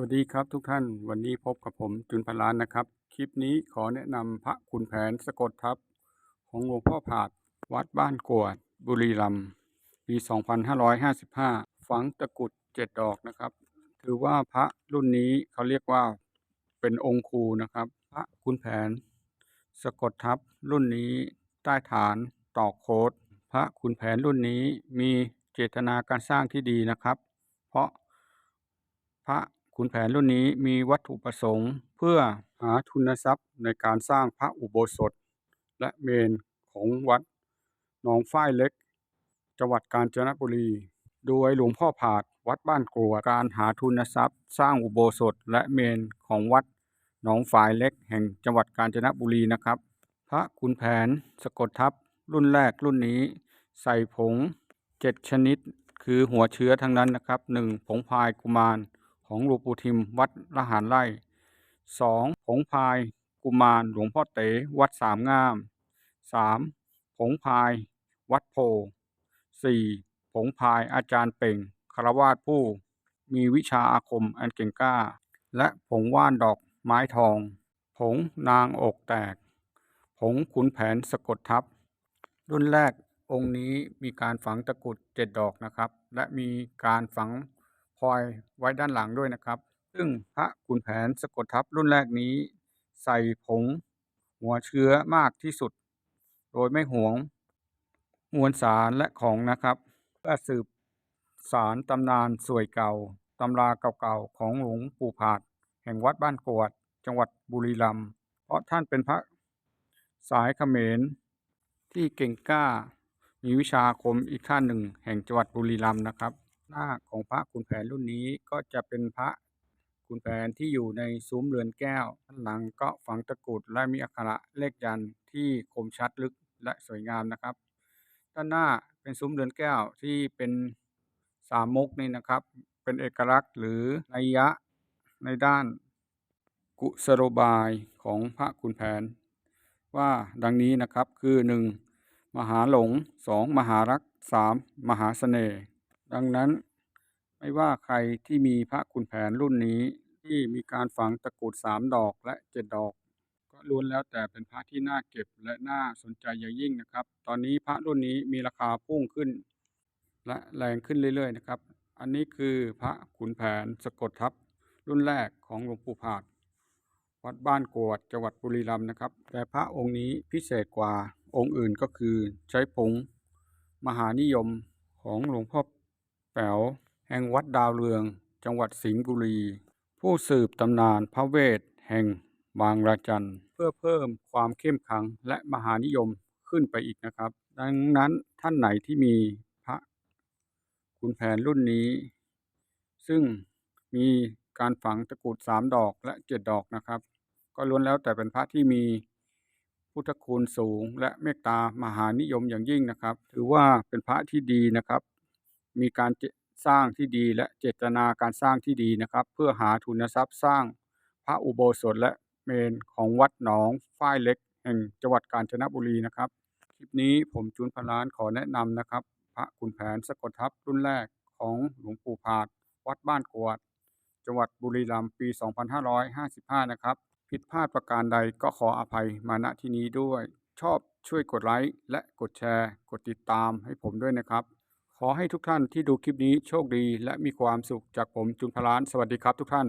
วัสดีครับทุกท่านวันนี้พบกับผมจุนพันล้านนะครับ คลิปนี้ขอแนะนำพระขุนแผนสะกดทับ ของหลวงพ่อผาด วัดบ้านกวด บุรีรัมย์ปี 2555 ฝังตะกุดเจ็ดดอกนะครับ ถือว่าพระรุ่นนี้เขาเรียกว่าเป็นองค์ครูนะครับ พระขุนแผนสะกดทับรุ่นนี้ใต้ฐานตอกโคดพระขุนแผนรุ่นนี้มีเจตนาการสร้างที่ดีนะครับ เพราะพระ ขุนแผนรุ่นนี้มีวัตถุประสงค์เพื่อหาทุนทรัพย์ในการสร้างพระอุโบสถ และเมนของวัดหนองฝ้ายเล็ก จังหวัดกาญจนบุรี โดยหลวงพ่อผาดวัดบ้านกรวการหาทุนทรัพย์ สร้างอุโบสถและเมนของวัดหนองฝายเล็ก แห่งจังหวัดกาญจนบุรีนะครับ พระขุนแผนสะกดทับรุ่นแรกรุ่นนี้ ใส่ผงเจ็ดชนิด คือหัวเชื้อทั้งนั้นนะครับหนึ่งผงพายกุมาร ของหลวงปู่ทิมวัดละหารไร่สองผงพายกุมารหลวงพ่อเต๋วัดสามงามสามผงพายวัดโพสี่ผงพายอาจารย์เป่งคารวาสผู้ มีวิชาอาคมอันเก่งกล้า และผงว่านดอกไม้ทอง ผงนางอกแตก ผงขุนแผนสะกดทับ รุ่นแรกองค์นี้มีการฝังตะกรุดเจ็ดดอกนะครับ และมีการฝัง พลอยไว้ด้านหลังด้วยนะครับ ซึ่งพระขุนแผนสะกดทับรุ่นแรกนี้ ใส่ผง หัวเชื้อมากที่สุด โดยไม่หวงมวลสารและของนะครับเพื่อสืบสารตำนานสวยเก่าตำราเก่าๆของหลวงปู่ผาด แห่งวัดบ้านกวด จังหวัดบุรีรัมย์เพราะท่านเป็นพระสายเขมรที่เก่งกล้า มีวิชาอาคมอีกท่านหนึ่งแห่งจังหวัดบุรีรัมย์นะครับ หน้าของพระขุนแผนรุ่นนี้ก็จะเป็นพระขุนแผนที่อยู่ในซุ้มเรือนแก้วด้านหลังก็ฝังตะกรุดและมีอักขระเลขยันที่คมชัดลึกและสวยงามนะครับ ด้านหน้าเป็นซุ้มเรือนแก้วที่เป็นสามมุกนี่นะครับ เป็นเอกลักษณ์หรือนัยยะในด้านกุศโลบายของพระขุนแผน ว่าดังนี้นะครับคือ 1. มหาหลง 2. มหารัก 3. มหาเสน่ห์ ดังนั้นไม่ว่าใครที่มีพระขุนแผนรุ่นนี้ที่มีการฝังตะกรุดสามดอกและเจ็ดดอก ก็ล้วนแล้วแต่เป็นพระที่น่าเก็บและน่าสนใจอย่างยิ่งนะครับ ตอนนี้พระรุ่นนี้มีราคาพุ่งขึ้น และแรงขึ้นเรื่อยๆนะครับ อันนี้คือพระขุนแผนสะกดทับรุ่นแรกของหลวงปู่ผาดวัดบ้านกวดจังหวัดบุรีรัมย์นะครับ แต่พระองค์นี้พิเศษกว่าองค์อื่นก็คือใช้ผงมหานิยมของหลวงพ่อ แป๋วแห่งวัดดาวเรือง จังหวัดสิงห์บุรี ผู้สืบตำนานพระเวทแห่งบางระจันเพื่อเพิ่มความเข้มขลังและมหานิยมขึ้นไปอีกนะครับ ดังนั้นท่านไหนที่มีพระขุนแผนรุ่นนี้ ซึ่งมีการฝังตะกรุดสามดอกและเจ็ดดอกนะครับ ก็ล้วนแล้วแต่เป็นพระที่มีพุทธคุณสูง และเมตตามหานิยมอย่างยิ่งนะครับ ถือว่าเป็นพระที่ดีนะครับ มีการสร้างที่ดีและเจตนาการสร้างที่ดีนะครับ เพื่อหาทุนทรัพย์สร้างพระอุโบสถและเมนของวัดหนองฝ้ายเล็ก แห่งจังหวัดกาญจนบุรีนะครับ คลิปนี้ผมจุนพลานขอแนะนำนะครับ พระขุนแผนสะกดทับรุ่นแรกของหลวงปู่ผาดวัดบ้านกวด จังหวัดบุรีรัมย์ปี 2555 นะครับ ผิดพลาดประการใดก็ขออภัยมาณที่นี้ด้วย ชอบช่วยกดไลค์และกดแชร์ กดติดตามให้ผมด้วยนะครับ ขอให้ทุกท่านที่ดูคลิปนี้โชคดีและมีความสุขจากผมจุนพลาน สวัสดีครับทุกท่าน